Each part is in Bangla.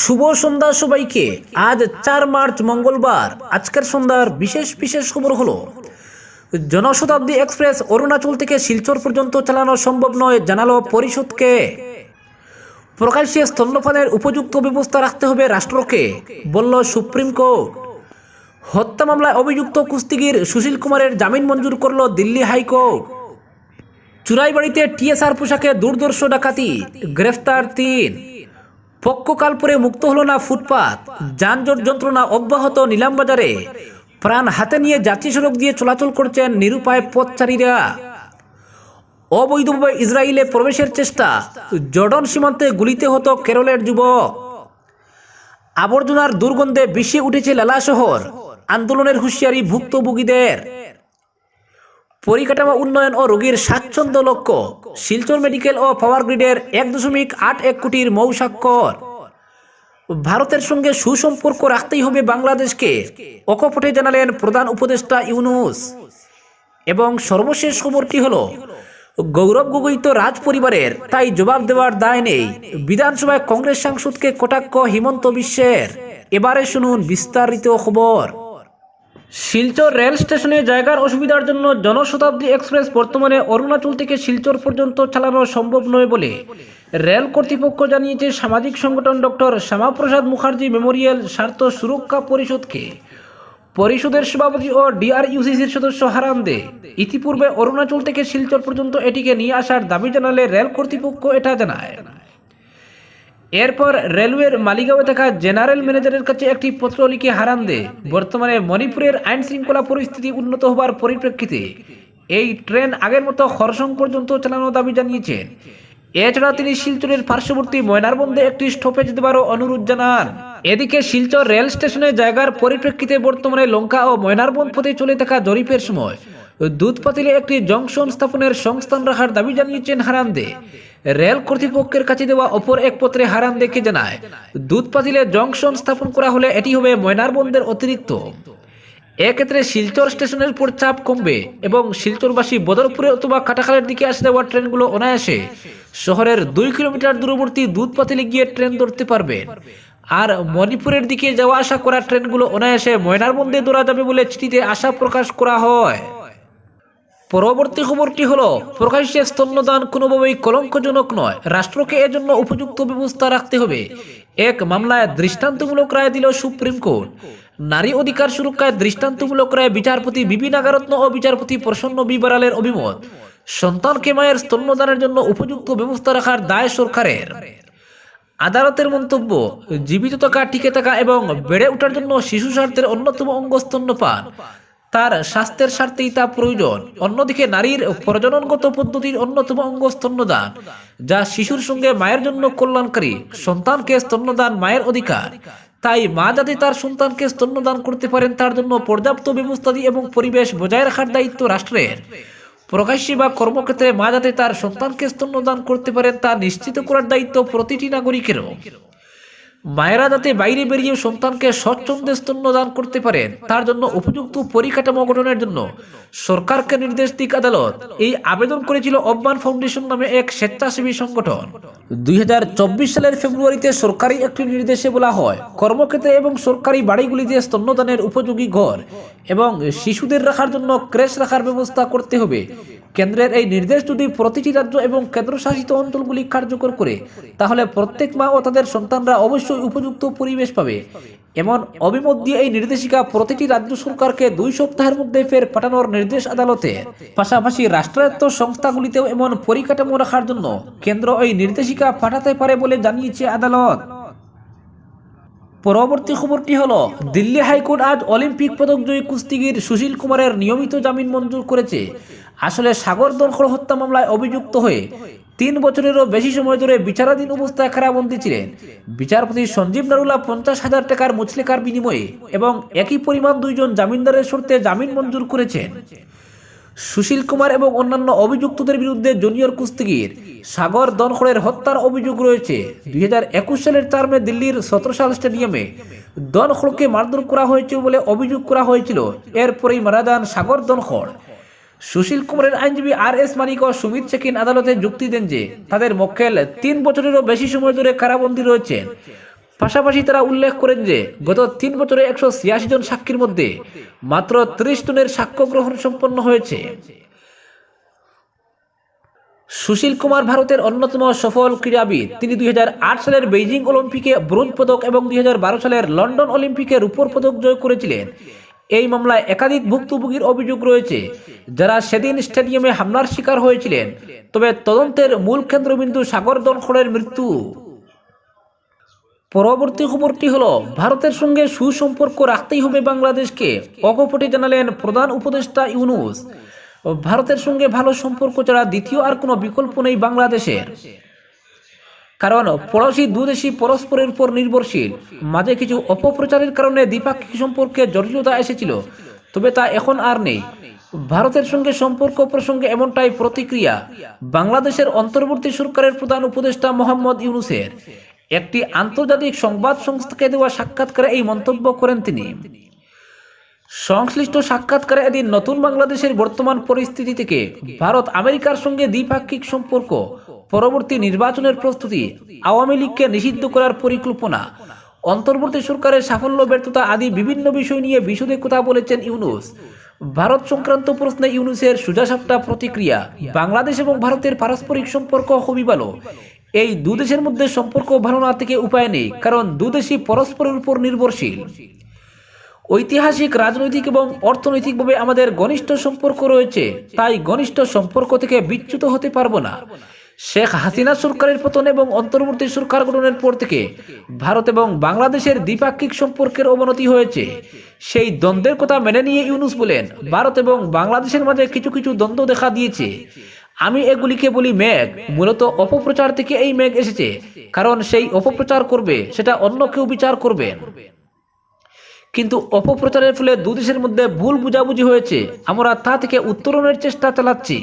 শুভ সন্ধ্যা সবাইকে। আজ চার মার্চ মঙ্গলবার। আজকের সন্ধ্যার বিশেষ বিশেষ খবর হলো, জনশতাব্দী এক্সপ্রেস অরুণাচল থেকে শিলচর পর্যন্ত চালানো সম্ভব নয়, জানালো পরিষদকে। প্রকাশ্যে স্তন্যপানের উপযুক্ত ব্যবস্থা রাখতে হবে রাষ্ট্রকে, বলল সুপ্রিম কোর্ট। হত্যা মামলায় অভিযুক্ত কুস্তিগির সুশীল কুমারের জামিন মঞ্জুর করল দিল্লি হাইকোর্ট। চুরাইবাড়িতে টিএসআর পোশাকে দুর্দর্শ ডাকাতি, গ্রেফতার তিন। পক্ষকাল পরে মুক্ত হলো না ফুটপাত, যানজট যন্ত্রণা অব্যাহত নিলামবাজারে। প্রাণ হাতে নিয়ে জাতীয় সড়ক দিয়ে চলাচল করছেন নিরুপায় পথচারীরা। অবৈধভাবে ইসরায়েলে প্রবেশের চেষ্টা, জর্ডন সীমান্তে গুলিতে হতো কেরলের যুবক। আবর্জনার দুর্গন্ধে বিষে উঠেছে লালা শহর, আন্দোলনের হুঁশিয়ারি ভুক্তভোগীদের। পরিকাঠামো উন্নয়ন ও রোগীর স্বাচ্ছন্দ্য লক্ষ্য। শিলচর মেডিকেল ও পাওয়ার গ্রিডের এক দশমিক আট এক কোটির মৌস্বাক্ষর ভারতের সঙ্গে সুসম্পর্ক রাখতেই হবে বাংলাদেশকে, অকপটে জানালেন প্রধান উপদেষ্টা ইউনুস। এবং সর্বশেষ খবরটি হল, গৌরব গগৈ তো রাজ পরিবারের, তাই জবাব দেওয়ার দায় নেই। বিধানসভায় কংগ্রেস সাংসদকে কটাক্ষ হিমন্ত বিশ্বের। এবারে শুনুন বিস্তারিত খবর। শিলচর রেল স্টেশনে জায়গার অসুবিধার জন্য জনশতাব্দী এক্সপ্রেস বর্তমানে অরুণাচল থেকে শিলচর পর্যন্ত চালানো সম্ভব নয় বলে রেল কর্তৃপক্ষ জানিয়েছে সামাজিক সংগঠন ডক্টর শ্যামাপ্রসাদ মুখার্জি মেমোরিয়াল স্বার্থ সুরক্ষা পরিষদকে পরিষদের সভাপতি ও ডিআরইউসিসির সদস্য হারান দে। ইতিপূর্বে অরুণাচল থেকে শিলচর পর্যন্ত এটিকে নিয়ে আসার দাবি জানালে রেল কর্তৃপক্ষ এটা জানায়। এরপর রেলওয়ের মালিগাঁওয়ে থাকা জেনারেল ম্যানেজারের কাছে একটি পত্র লিখে হারান দে। বর্তমানে মণিপুরের আইন শৃঙ্খলা পরিস্থিতি উন্নত হবার পরিপ্রেক্ষিতে এই ট্রেন আগের মতো খরসং পর্যন্ত চালানোর দাবি জানিয়েছেন। এছাড়া তিনি শিলচরের পার্শ্ববর্তী ময়নারবন্দে একটি স্টপেজ দেওয়ারও অনুরোধ জানান। এদিকে শিলচর রেল স্টেশনে জায়গার পরিপ্রেক্ষিতে বর্তমানে লঙ্কা ও ময়নারবন্দ পথে চলে থাকা জরিপের সময় দুধ পাতিলে একটি জংশন স্থাপনের সংস্থান রাখার দাবি জানিয়েছেন হারান্দে রেল কর্তৃপক্ষের কাছে দেওয়া অপর এক পত্রে হারান দেখে জানায়, দুধ পাতিলে জংশন স্থাপন করা হলে এটি হবে ময়নারবন্দের অতিরিক্ত। এক্ষেত্রে শিলচর স্টেশনের উপর চাপ কমবে এবং শিলচরবাসী বদরপুরে অথবা কাটাখালের দিকে আসে দেওয়া ট্রেনগুলো অনায়াসে। শহরের দুই কিলোমিটার দূরবর্তী দুধ পাতিলে গিয়ে ট্রেন ধরতে পারবেন আর মণিপুরের দিকে যাওয়া আসা করা ট্রেনগুলো অনায়াসে ময়নারবন্দে দৌড়া যাবে বলে চিঠিতে আশা প্রকাশ করা হয়। পরবর্তী খবরটি হলো, প্রকাশ্যে স্তন্যদান কোনোভাবেই কলঙ্কজনক নয়। রাষ্ট্রকে এজন্য উপযুক্ত ব্যবস্থা রাখতে হবে। এক, মামলায় দৃষ্টান্তমূলক রায় দিল সুপ্রিম কোর্ট। নারী অধিকার সুরক্ষায় দৃষ্টান্তমূলক রায় বিচারপতি বিবি নাগারত্ন ও বিচারপতি প্রসন্ন বিবরালের অভিমত। সন্তানকে মায়ের স্তন্যদানের জন্য উপযুক্ত ব্যবস্থা রাখার দায় সরকারের। আদালতের মন্তব্য, জীবিত থাকা, টিকে থাকা এবং বেড়ে ওঠার জন্য শিশু স্বার্থের অন্যতম অঙ্গ স্তন্যপান তার স্বাস্থ্যের স্বার্থেই তা প্রয়োজন। অন্যদিকে নারীর প্রজননগত পদ্ধতির অন্যতম অঙ্গ স্তন্যদান, যা শিশুর সঙ্গে মায়ের জন্য কল্যাণকারী, সন্তানকে স্তন্যদান মায়ের অধিকার। তাই মা যাতে তার সন্তানকে স্তন্যদান করতে পারেন, তার জন্য পর্যাপ্ত ব্যবস্থাদি এবং পরিবেশ বজায় রাখার দায়িত্ব রাষ্ট্রের। প্রকাশ্যে বা কর্মক্ষেত্রে মা যাতে তার সন্তানকে স্তন্যদান করতে পারেন, তা নিশ্চিত করার দায়িত্ব প্রতিটি নাগরিকেরও। মায়েরা যাতে বাইরে বেরিয়ে সন্তানকে স্বচ্ছন্দে স্তন্যদান করতে পারেন তার জন্য উপযুক্ত পরিকাঠামো গঠনের জন্য সরকারকে নির্দেশ দিক আদালত। এই আবেদন করেছিল অব্বান ফাউন্ডেশন নামে এক স্বেচ্ছাসেবী সংগঠন। দুই হাজার চব্বিশ সালের ফেব্রুয়ারিতে সরকারি একটি নির্দেশে বলা হয়, কর্মক্ষেত্রে এবং সরকারি বাড়িগুলিতে স্তন্যদানের উপযোগী ঘর এবং শিশুদের রাখার জন্য ক্রেশ রাখার ব্যবস্থা করতে হবে। কেন্দ্রের এই নির্দেশ যদি প্রতিটি রাজ্য এবং কেন্দ্রশাসিত অঞ্চলগুলি কার্যকর করে, তাহলে প্রত্যেক মা ও তাদের সন্তানরা অবশ্যই উপযুক্ত পরিবেশ পাবে। এমন অভিমত দিয়ে এই নির্দেশিকা প্রতিটি রাজ্য সরকারকে দুই সপ্তাহের মধ্যে ফের পাঠানোর নির্দেশ আদালতে। পাশাপাশি রাষ্ট্রায়ত্ত সংস্থাগুলিতেও এমন পরিকাঠামো রাখার জন্য কেন্দ্র এই নির্দেশিকা পাঠাতে পারে বলে জানিয়েছে আদালত। পরবর্তী খবরটি হলো, দিল্লি হাইকোর্ট আজ অলিম্পিক পদক জয়ী কুস্তিগির সুশীল কুমারের নিয়মিত জামিন মঞ্জুর করেছে। আসলে সাগর দলখড় হত্যা মামলায় অভিযুক্ত হয়ে তিন বছরেরও বেশি সময় ধরে বিচারাধীন অবস্থায় কারাবন্দী ছিলেন। বিচারপতি সঞ্জীব নারুলা পঞ্চাশ হাজার টাকার মুচলেকার বিনিময়ে এবং একই পরিমাণ দুইজন জামিনদারের শর্তে জামিন মঞ্জুর করেছেন। সুশীল কুমার এবং অন্যান্য অভিযুক্তদের বিরুদ্ধে জুনিয়র কুস্তিগির সাগর দনখড়ের হত্যার অভিযোগ রয়েছে। দু হাজার একুশ সালের চার মে দিল্লির সতেরো স্টেডিয়ামে দনখড়কে মারধর করা হয়েছিল বলে অভিযোগ করা হয়েছিল। এরপরেই মারা যান সাগর দনখড় সুশীল কুমারের আইনজীবী আর এস মানিক ও সুমিত সেকিন আদালতে যুক্তি দেন যে, তাদের মক্কেল তিন বছরেরও বেশি সময় ধরে কারাবন্দী রয়েছেন। পাশাপাশি তারা উল্লেখ করেন যে, গত তিন বছরে একশো ছিয়াশি জন সাক্ষীর মধ্যে মাত্র ত্রিশ জনের সাক্ষ্য গ্রহণ সম্পন্ন হয়েছে। সুশীল কুমার ভারতের অন্যতম সফল ক্রীড়াবিদ, তিনি দুই সালের বেইজিং অলিম্পিকে ব্রোঞ্জ পদক এবং দুই হাজার বারো সালের লন্ডন অলিম্পিকে রূপোর পদক জয় করেছিলেন। এই মামলায় একাধিক ভুক্তভোগীর অভিযোগ রয়েছে, যারা সেদিন স্টেডিয়ামে হামলার শিকার হয়েছিলেন। তবে তদন্তের মূল কেন্দ্রবিন্দু সাগর দনখড়ের মৃত্যু। পরবর্তী খবরটি হলো, ভারতের সঙ্গে সুসম্পর্ক রাখতেই হবে বাংলাদেশকে অকপটে জানালেন প্রধান উপদেষ্টা ইউনুস। ভারতের সঙ্গে ভালো সম্পর্ক ছাড়া দ্বিতীয় আর কোনো বিকল্প নেই বাংলাদেশের। কারণ পড়োশি দুদেশই পরস্পরের উপর নির্ভরশীল। মাঝে কিছু অপপ্রচারের কারণে দ্বিপাক্ষিক সম্পর্কে জটিলতা এসেছিল, তবে তা এখন আর নেই। ভারতের সঙ্গে সম্পর্ক প্রসঙ্গে এমনটাই প্রতিক্রিয়া বাংলাদেশের অন্তর্বর্তী সরকারের প্রধান উপদেষ্টা মোহাম্মদ ইউনুসের। একটি আন্তর্জাতিক সংবাদ সংস্থাকে দেওয়া সাক্ষাৎকারে এই মন্তব্য করেন তিনি। সংশ্লিষ্ট সাক্ষাৎকারে এদিন নতুন বাংলাদেশের বর্তমান পরিস্থিতি থেকে ভারত আমেরিকার সঙ্গে দ্বিপাক্ষিক সম্পর্ক, পরবর্তী নির্বাচনের প্রস্তুতি, আওয়ামী লীগকে নিষিদ্ধ করার পরিকল্পনা, অন্তর্বর্তী সরকারের সাফল্য, ব্যর্থতা আদি বিভিন্ন বিষয় নিয়ে বিশদে কথা বলেছেন ইউনুস। ভারত সংক্রান্ত প্রশ্নে ইউনুসের সোজাসাপটা প্রতিক্রিয়া, বাংলাদেশ এবং ভারতের পারস্পরিক সম্পর্ক খুবই ভালো। এই দুদেশের মধ্যে সম্পর্ক ভালো না থেকে উপায় নেই, কারণ দুদেশই পরস্পরের উপর নির্ভরশীল। ঐতিহাসিক, রাজনৈতিক এবং অর্থনৈতিকভাবে আমাদের ঘনিষ্ঠ সম্পর্ক রয়েছে, তাই ঘনিষ্ঠ সম্পর্ক থেকে বিচ্যুত হতে পারব না। শেখ হাসিনা সরকারের পতন এবং অন্তর্বর্তী সরকার গঠনের পর থেকে ভারত এবং বাংলাদেশের দ্বিপাক্ষিক সম্পর্কের অবনতি হয়েছে। সেই দ্বন্দ্বের কথা মেনে নিয়ে ইউনুস বলেন, ভারত এবং বাংলাদেশের মাঝে কিছু কিছু দ্বন্দ্ব দেখা দিয়েছে। আমি এগুলিকে বলি মেঘ। মূলত অপপ্রচার থেকে এই মেঘ এসেছে, কারণ সেই অপপ্রচার করবে, সেটা অন্য কেউ বিচার করবেন কিন্তু অপপ্রচারের ফলে দুদেশের মধ্যে ভুল বুঝাবুঝি হয়েছে। আমরা তা থেকে উত্তরণের চেষ্টা চালাচ্ছি।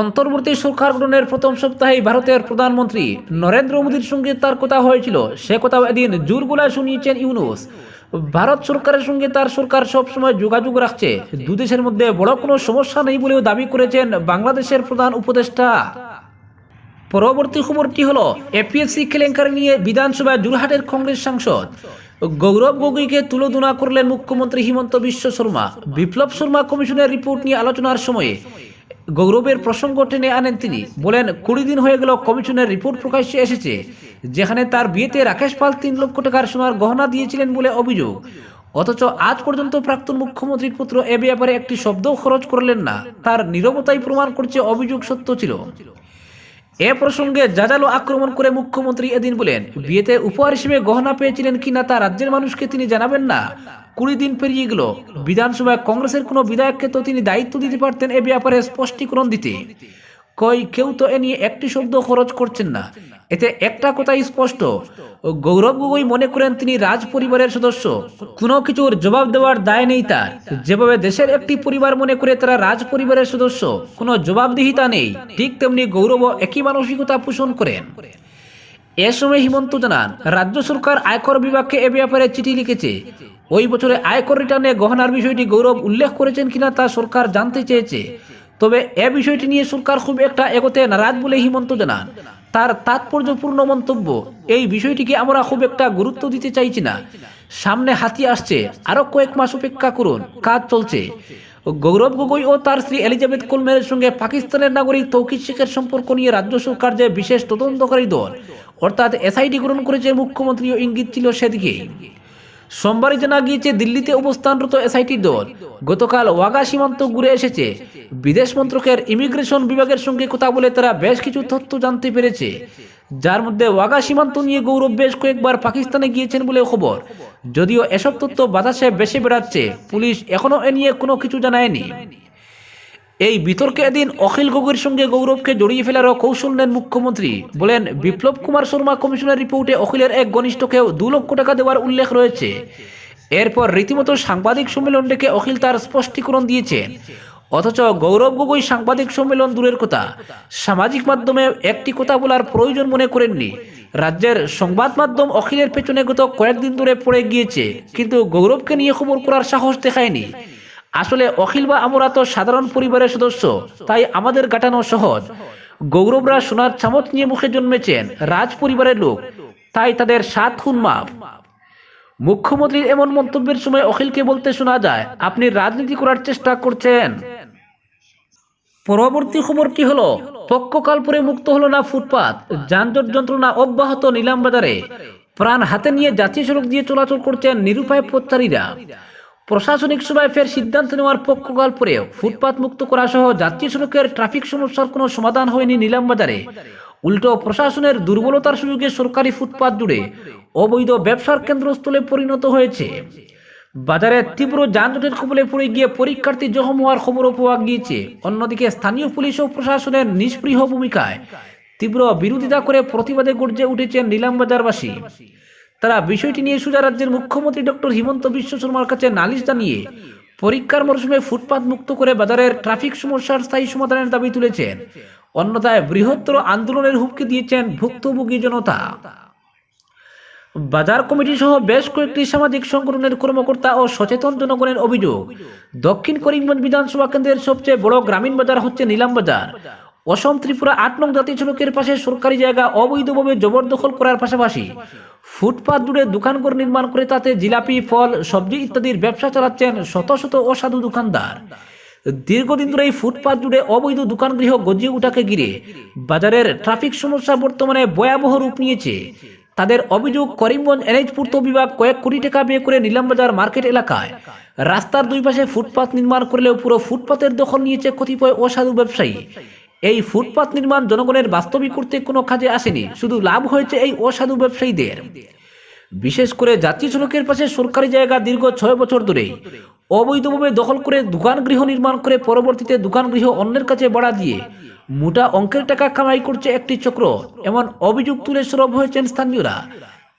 অন্তর্বর্তী সরকার গঠনের প্রথম সপ্তাহে ভারতের প্রধানমন্ত্রী নরেন্দ্র মোদীর সঙ্গে তার কথা হয়েছিল। সে কথাও এদিন জোর গলায় শুনিয়েছেন ইউনুস। ভারত সরকারের সঙ্গে তার সরকার সবসময় যোগাযোগ রাখছে। দুদেশের মধ্যে বড় কোনো সমস্যা নেই বলেও দাবি করেছেন বাংলাদেশের প্রধান উপদেষ্টা। পরবর্তী খবরটি হলো এপিএসসি কেলেঙ্কারি নিয়ে বিধানসভায় জোরহাটের কংগ্রেস সাংসদ গৌরব গগৈকে তুলোধনা করলেন মুখ্যমন্ত্রী হিমন্ত বিশ্ব শর্মা। বিপ্লব শর্মা কমিশনের রিপোর্ট নিয়ে আলোচনার সময়ে গৌরবের প্রসঙ্গ টেনে আনেন তিনি। বলেন, কুড়ি দিন হয়ে গেল কমিশনের রিপোর্ট প্রকাশ্যে এসেছে, যেখানে তার বিয়েতে রাকেশ পাল তিন লক্ষ টাকার সোনার গহনা দিয়েছিলেন বলে অভিযোগ। অথচ আজ পর্যন্ত প্রাক্তন মুখ্যমন্ত্রীর পুত্র এ ব্যাপারে একটি শব্দও খরচ করলেন না। তার নীরবতাই প্রমাণ করছে অভিযোগ সত্য ছিল। এ প্রসঙ্গে জাজালো আক্রমণ করে মুখ্যমন্ত্রী এদিন বলেন, বিয়েতে উপহার হিসেবে গহনা পেয়েছিলেন কিনা তা রাজ্যের মানুষকে তিনি জানাবেন না। কুড়ি দিন পেরিয়ে গেল। বিধানসভায় কংগ্রেসের কোনো বিধায়ককে তো তিনি দায়িত্ব দিতে পারতেন, এ ব্যাপারে স্পষ্টীকরণ দিতে। কই কেউ তো এ নিয়ে একটি শব্দ খরচ করছেন না। এতে একটা কথাই স্পষ্ট। গৌরব গগৈ মনে করেন তিনি রাজ পরিবারের সদস্য। কোনো কিছুর জবাব দেওয়ার দায় নেই তার। যেভাবে দেশের একটি পরিবার মনে করে তারা রাজ পরিবারের সদস্য, কোনো জবাবদিহিতা নেই। ঠিক তেমনি গৌরব একই মানসিকতা পোষণ করেন। এ সময় হিমন্ত জানান, রাজ্য সরকার আয়কর বিভাগকে এ ব্যাপারে চিঠি লিখেছে। ওই বছরে আয়কর রিটার্নে গহনার বিষয়টি গৌরব উল্লেখ করেছেন কিনা তা সরকার জানতে চেয়েছে। তবে এ বিষয়টি নিয়ে সরকার খুব একটা এগোতে নারাজ বলে হিমন্ত জানান। তার তাৎপর্যপূর্ণ মন্তব্য, এই বিষয়টিকে আমরা খুব একটা গুরুত্ব দিতে চাইছি না। সামনে হাতি আসছে আরও কয়েক মাস অপেক্ষা করুন, কাজ চলছে। গৌরব গগৈ ও তার স্ত্রী এলিজাবেথ কোলমের সঙ্গে পাকিস্তানের নাগরিক তৌকির শেখের সম্পর্ক নিয়ে রাজ্য সরকার যে বিশেষ তদন্তকারী দল, অর্থাৎ এসআইটি গ্রহণ করেছে মুখ্যমন্ত্রীও ইঙ্গিত ছিল সেদিকে সোমবারই জানা গিয়েছে দিল্লিতে অবস্থানরত এসআইটি দল। গতকাল ওয়াগা সীমান্ত ঘুরে এসেছে। বিদেশ মন্ত্রকের ইমিগ্রেশন বিভাগের সঙ্গে কথা বলে তারা বেশ কিছু তথ্য জানতে পেরেছে। যার মধ্যে ওয়াগা সীমান্ত নিয়ে গৌরব বেশ কয়েকবার পাকিস্তানে গিয়েছেন বলে খবর। যদিও এসব তথ্য বাতাসে বেশি বেড়াচ্ছে, পুলিশ এখনও এ নিয়ে কোনো কিছু জানায়নি। এই বিতর্কে এদিন অখিল গগৈর সঙ্গে গৌরবকে জড়িয়ে ফেলারও কৌশল নেন মুখ্যমন্ত্রী। বলেন, বিপ্লব কুমার শর্মা কমিশনের রিপোর্টে অখিলের এক ঘনিষ্ঠকেও দু লক্ষ টাকা দেওয়ার উল্লেখ রয়েছে। এরপর রীতিমতো সাংবাদিক সম্মেলন ডেকে অখিল তার স্পষ্টীকরণ দিয়েছেন অথচ গৌরব গগৈ সাংবাদিক সম্মেলন দূরের কথা। সামাজিক মাধ্যমে একটি কথা বলার প্রয়োজন মনে করেননি। রাজ্যের সংবাদ মাধ্যম অখিলের পেছনে গত কয়েকদিন ধরে পড়ে গিয়েছে। কিন্তু গৌরবকে নিয়ে খবর করার সাহস দেখায়নি। আসলে অখিল বা আমরা তো সাধারণ পরিবারের সদস্য, তাই আমাদের কাটানো সহজ। গৌরবরা সোনার চামচ নিয়ে মুখে জন্মেছেন রাজ পরিবারের লোক, তাই তাদের সাত খুন মাফ। মুখ্যমন্ত্রীর এমন মন্তব্যের সময় অখিলকে বলতে শোনা যায়, আপনি রাজনীতি করার চেষ্টা করছেন। পরবর্তী খবর খবরটি হলো? পক্ষকাল পরে মুক্ত হলো না ফুটপাত, যানজট যন্ত্রণা অব্যাহত নিলাম বাজারে। প্রাণ হাতে নিয়ে জাতীয় সড়ক দিয়ে চলাচল করছেন নিরুপায় পথচারীরা। প্রশাসনিক সভায় ফের সিদ্ধান্ত নেওয়ার পক্ষকাল পরেও ফুটপাত মুক্ত করা সহ জাতীয় সড়কের ট্রাফিক সমস্যার কোনো সমাধান হয়নি নিলাম বাজারে উল্টো প্রশাসনের দুর্বলতার সুযোগে সরকারি ফুটপাত জুড়ে অবৈধ ব্যবসার কেন্দ্রস্থলে পরিণত হয়েছে। বাজারে তীব্র যানজটের কবলে পড়ে গিয়ে পরীক্ষার্থী জখম হওয়ার খবরও পাওয়া গিয়েছে। অন্যদিকে স্থানীয় পুলিশ ও প্রশাসনের নিষ্পৃহ ভূমিকায় তীব্র বিরোধিতা করে প্রতিবাদে গর্জে উঠেছেন নিলামবাজারবাসী। তারা বিষয়টি নিয়ে সুজা রাজ্যের মুখ্যমন্ত্রী ডক্টর হিমন্ত বিশ্ব শর্মার কাছে নালিশ জানিয়ে পরীক্ষার মরশুমে ফুটপাত মুক্ত করে বাজারের ট্রাফিক সমস্যার স্থায়ী সমাধানের দাবি তুলেছেন। অন্যথায় বৃহত্তর আন্দোলনের হুমকি দিয়েছেন ভুক্তভোগী জনতা। বাজার কমিটি সহ বেশ কয়েকটি সামাজিক সংগঠনের কর্মকর্তা ও সচেতন জনগণের অভিযোগ, দক্ষিণ করিমগঞ্জ বিধানসভা কেন্দ্রের সবচেয়ে বড় গ্রামীণ বাজার হচ্ছে নিলাম বাজার। অসম ত্রিপুরা আট নং জাতীয় সড়কের পাশে সরকারি জায়গা অবৈধভাবে জবরদখল করার পাশাপাশি ফুটপাত জুড়ে দোকানঘর নির্মাণ করে তাতে জিলাপি, ফল, সবজি ইত্যাদির ব্যবসা চালাচ্ছেন শত শত অসাধু দোকানদার। দীর্ঘদিন ধরে এই ফুটপাত জুড়ে অবৈধ দোকানগৃহ গজিয়ে ওঠাকে ঘিরে বাজারের ট্রাফিক সমস্যা বর্তমানে ভয়াবহ রূপ নিয়েছে। তাদের অভিযোগ, করিমগঞ্জ এনএইচ পূর্ত বিভাগ কয়েক কোটি টাকা ব্যয় করে নিলামবাজার মার্কেট এলাকায় রাস্তার দুই পাশে ফুটপাত নির্মাণ করলেও পুরো ফুটপাতের দখল নিয়েছে কতিপয় অসাধু ব্যবসায়ী। এই ফুটপাত নির্মাণ জনগণের বাস্তবিক করতে কোনো কাজে আসেনি, শুধু লাভ হয়েছে এই অসাধু ব্যবসায়ীদের। বিশেষ করে জাতীয় সড়কের পাশে সরকারি জায়গা দীর্ঘ ছয় বছর ধরেই। অবৈধভাবে দখল করে দোকান গৃহ নির্মাণ করে পরবর্তীতে দোকান গৃহ অন্যের কাছে বাড়া দিয়ে মোটা অঙ্কের টাকা কামাই করছে একটি চক্র, এমন অভিযোগ তুলে সরব হয়েছেন স্থানীয়রা।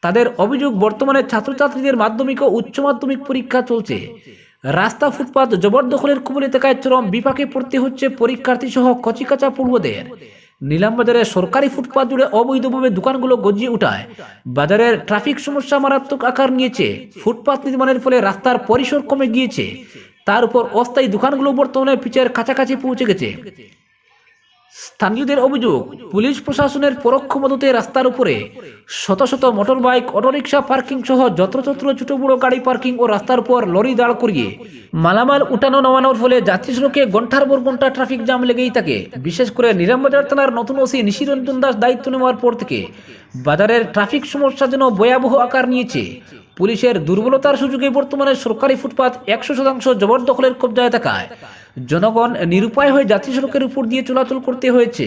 তাদের অভিযোগ বর্তমানে ছাত্রছাত্রীদের মাধ্যমিক ও উচ্চ মাধ্যমিক পরীক্ষা চলছে। রাস্তা ফুটপাত জবরদখলের কুবলি থাকায় চরম বিপাকে পড়তে হচ্ছে পরীক্ষার্থী সহ কচিকাচা পূর্বদের নিলামবাজারে সরকারি ফুটপাত জুড়ে অবৈধভাবে দোকানগুলো গজিয়ে উঠায়। বাজারের ট্রাফিক সমস্যা মারাত্মক আকার নিয়েছে। ফুটপাত নির্মাণের ফলে রাস্তার পরিসর কমে গিয়েছে। তার উপর অস্থায়ী দোকানগুলো বর্তমানে পিচের কাছাকাছি পৌঁছে গেছে। স্থানীয়দের অভিযোগ, পুলিশ প্রশাসনের পরোক্ষ মদতে রাস্তার উপরে শত শত মোটর বাইক অটোরিকশা পার্কিং সহ যত্রতত্র ছোট বড় গাড়ি পার্কিং ও রাস্তার উপর লরি দাঁড় করিয়ে মালামাল উঠানো নামানোর ফলে জাতীয় সড়কে ঘণ্টার পর ঘণ্টা ট্রাফিক জাম লেগেই থাকে। বিশেষ করে নিরামবাজার থানার নতুন ওসি নিশিরঞ্জন দাস দায়িত্ব নেওয়ার পর থেকে বাজারের ট্রাফিক সমস্যা যেন ভয়াবহ আকার নিয়েছে। পুলিশের দুর্বলতার সুযোগে বর্তমানে সরকারি ফুটপাত একশো শতাংশ জবরদখলের কবজায় থাকায় জনগণ নিরুপায় হয়ে জাতীয় সড়কের উপর দিয়ে চলাচল করতে হয়েছে।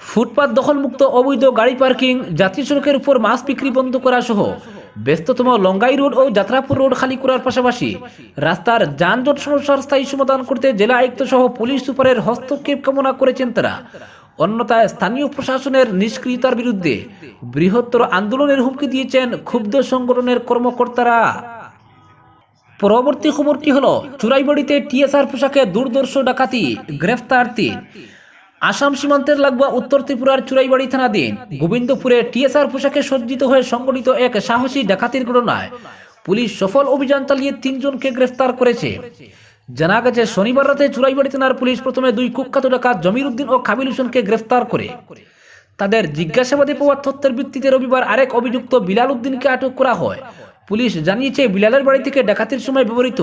ফুটপাত দখলমুক্ত অবৈধ গাড়ি পার্কিং, জাতীয় সড়কের উপর মাছ বিক্রি বন্ধ করা সহ ব্যস্ততম লঙ্গাই রোড ও যাত্রাপুর রোড খালি করার পাশাপাশি রাস্তার যানজট সমস্যার স্থায়ী সমাধান করতে জেলা আয়ুক্ত সহ পুলিশ সুপারের হস্তক্ষেপ কামনা করেছেন তারা। অন্যথায় স্থানীয় প্রশাসনের নিষ্ক্রিয়তার বিরুদ্ধে বৃহত্তর আন্দোলনের হুমকি দিয়েছেন ক্ষুব্ধ সংগঠনের কর্মকর্তারা। পরবর্তী খবরটি হলো, চুরাইবাড়িতে টিএসআর পোশাকে দুর্দর্শ ডাকাতি, গ্রেফতার তিন। আসাম সীমান্তের লাগোয়া উত্তর ত্রিপুরার চুরাইবাড়ি থানাধীন গোবিন্দপুরে টিএসআর পোশাকে সজ্জিত হয়ে সংগঠিত এক সাহসী ডাকাতির ঘটনায় পুলিশ সফল অভিযান চালিয়ে তিনজনকে গ্রেফতার করেছে। জানা গেছে, শনিবার রাতে চুরাইবাড়ি থানার পুলিশ প্রথমে দুই কুখ্যাত ডাকাত জমির উদ্দিন ও খাবিল হোসেনকে গ্রেফতার করে। তাদের জিজ্ঞাসাবাদে পাওয়া তথ্যের ভিত্তিতে রবিবার আরেক অভিযুক্ত বিলাল উদ্দিনকে আটক করা হয়। পুলিশ জানিয়েছে বিলালের বাড়ি থেকে ডাকাতির সময় ব্যবহৃত।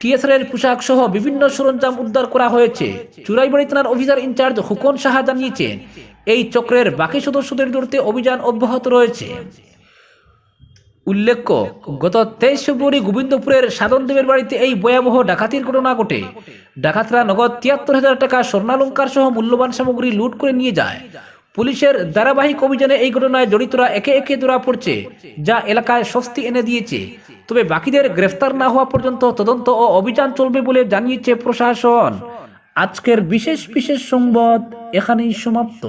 টিএসআর পোশাক সহ বিভিন্ন সরঞ্জাম উদ্ধার করা হয়েছে। চুরাইবাড়ি থানার অফিসার ইনচার্জ হুকন সাহা জানিয়েছেন, এই চক্রের বাকি সদস্যদের ধরতে অভিযান অব্যাহত রয়েছে। উল্লেখ্য, গত তেইশ ফেব্রুয়ারি গোবিন্দপুরের সাধনদেবের বাড়িতে এই ভয়াবহ ডাকাতির ঘটনা ঘটে। ডাকাতরা নগদ তিয়াত্তর হাজার টাকা স্বর্ণালঙ্কার সহ মূল্যবান সামগ্রী লুট করে নিয়ে যায়। পুলিশের ধারাবাহিক অভিযানে এই ঘটনায় জড়িতরা একে একে ধরা পড়ছে, যা এলাকায় স্বস্তি এনে দিয়েছে। তবে বাকিদের গ্রেফতার না হওয়া পর্যন্ত তদন্ত ও অভিযান চলবে বলে জানিয়েছে প্রশাসন। আজকের বিশেষ বিশেষ সংবাদ এখানেই সমাপ্ত।